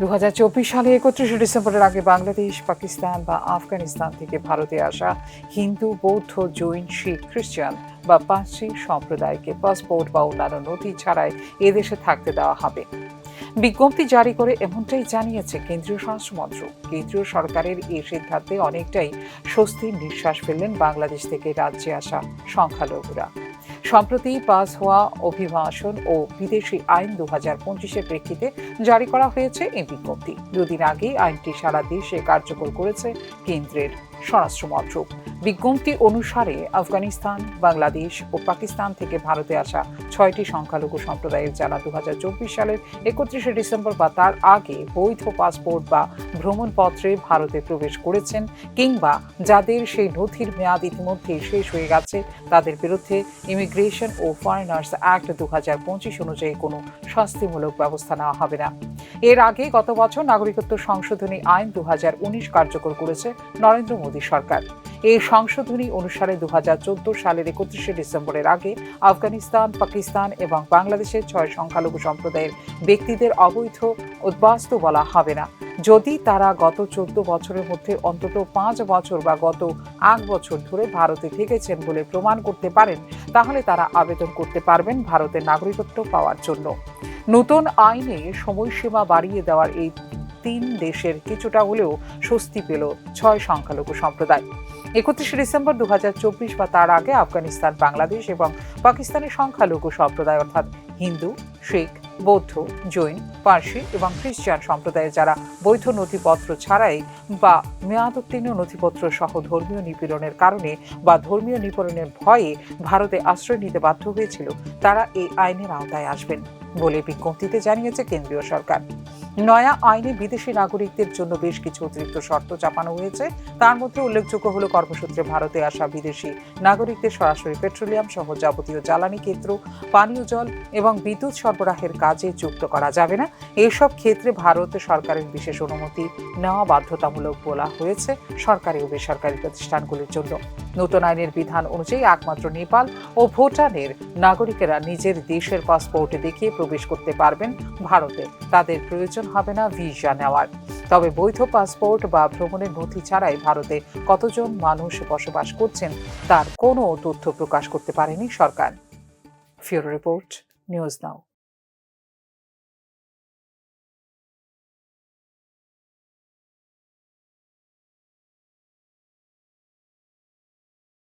দু হাজার চব্বিশ সালে একত্রিশে ডিসেম্বরের আগে বাংলাদেশ, পাকিস্তান বা আফগানিস্তান থেকে ভারতে আসা হিন্দু, বৌদ্ধ, জৈন, শিখ, খ্রিস্টান বা পার্সি সম্প্রদায়কে পাসপোর্ট বা অন্যান্য নথি ছাড়াই এদেশে থাকতে দেওয়া হবে। বিজ্ঞপ্তি জারি করে এমনটাই জানিয়েছে কেন্দ্রীয় স্বরাষ্ট্র মন্ত্রক। কেন্দ্রীয় সরকারের এই সিদ্ধান্তে অনেকটাই স্বস্তির নিঃশ্বাস ফেললেন বাংলাদেশ থেকে রাজ্যে আসা সংখ্যালঘুরা। সম্প্রতি পাস হওয়া অভিভাষণ ও বিদেশি আইন দু হাজার পঁচিশের প্রেক্ষিতে জারি করা হয়েছে এই বিজ্ঞপ্তি দুদিন আগে আইনটি সারা দেশে কার্যকর করেছে কেন্দ্রের স্বরাষ্ট্র মন্ত্রক বিজ্ঞপ্তি অনুসারে আফগানিস্তান, বাংলাদেশ ও পাকিস্তান থেকে ভারতে আসা ছয়টি সংখ্যালঘু সম্প্রদায়ের যারা দু সালের একত্রিশে ডিসেম্বর বা তার আগে বৈধ পাসপোর্ট বা ভ্রমণপত্রে ভারতে প্রবেশ করেছেন কিংবা যাদের সেই নথির মেয়াদ ইতিমধ্যে শেষ হয়ে গেছে, তাদের বিরুদ্ধে ইমিগ্রেশন ও ফরেনার্স অ্যাক্ট দু হাজার পঁচিশ অনুযায়ী কোনো শাস্তিমূলক ব্যবস্থা নেওয়া হবে না। এর আগে গত বছর নাগরিকত্ব সংশোধনী আইন দু হাজার উনিশ কার্যকর করেছে নরেন্দ্র মোদী সরকার। এই সংশোধনী অনুসারে দু হাজার চোদ্দ সালের একত্রিশে ডিসেম্বরের আগে আফগানিস্তান, পাকিস্তান এবং বাংলাদেশের ছয় সংখ্যালঘু সম্প্রদায়ের ব্যক্তিদের অবৈধ উদ্বাস্তু বলা হবে না। যদি তারা গত চোদ্দ বছরের মধ্যে অন্তত পাঁচ বছর বা গত আট বছর ধরে ভারতে থেকেছেন বলে প্রমাণ করতে পারেন, তাহলে তারা আবেদন করতে পারবেন ভারতের নাগরিকত্ব পাওয়ার জন্য। নতুন আইনে সময়সীমা বাড়িয়ে দেওয়ার এই তিন দেশের কিছুটা হলেও স্বস্তি পেল ছয় সংখ্যালঘু সম্প্রদায়। একত্রিশে ডিসেম্বর দু হাজার চব্বিশ বা তার আগে আফগানিস্তান, বাংলাদেশ এবং পাকিস্তানের সংখ্যালঘু সম্প্রদায়, অর্থাৎ হিন্দু, শিখ বৌদ্ধ, জৈন, পার্সি এবং খ্রিস্টান সম্প্রদায়ের যারা বৈধ নথিপত্র ছাড়াই বা মেয়াদোত্তীর্ণ নথিপত্র সহ ধর্মীয় নিপীড়নের কারণে বা ধর্মীয় নিপীড়নের ভয়ে ভারতে আশ্রয় নিতে বাধ্য হয়েছিল, তারা এই আইনের আওতায় আসবেন বলে বিজ্ঞপ্তিতে জানিয়েছে কেন্দ্রীয় সরকার। নয়া আইনে বিদেশি নাগরিকদের জন্য বেশ কিছু অতিরিক্ত শর্ত চাপানো হয়েছে তার মধ্যে উল্লেখযোগ্য হলো কর্মসূত্রে ভারতে আসা বিদেশি নাগরিকদের সরাসরি পেট্রোলিয়াম সহ যাবতীয় জ্বালানি ক্ষেত্র, পানীয় জল এবং বিদ্যুৎ সরবরাহের কাজে যুক্ত করা যাবে না। এইসব ক্ষেত্রে ভারত সরকারের বিশেষ অনুমতি নেওয়া বাধ্যতামূলক বলা হয়েছে সরকারি ও বেসরকারি প্রতিষ্ঠানগুলির জন্য। নতুন আইনের বিধান অনুযায়ী একমাত্র নেপাল ও ভুটানের নাগরিকেরা নিজের দেশের পাসপোর্ট দেখিয়ে প্রবেশ করতে পারবেন ভারতে। তাদের প্রয়োজন হবে না ভিসা নেওয়ার। তবে বৈধ পাসপোর্ট বা ভ্রমণের নথি ছাড়াই ভারতে কতজন মানুষ বসবাস করছেন তার কোনো তথ্য প্রকাশ করতে পারেনি সরকার। ফিউরো রিপোর্ট, নিউজ নাও।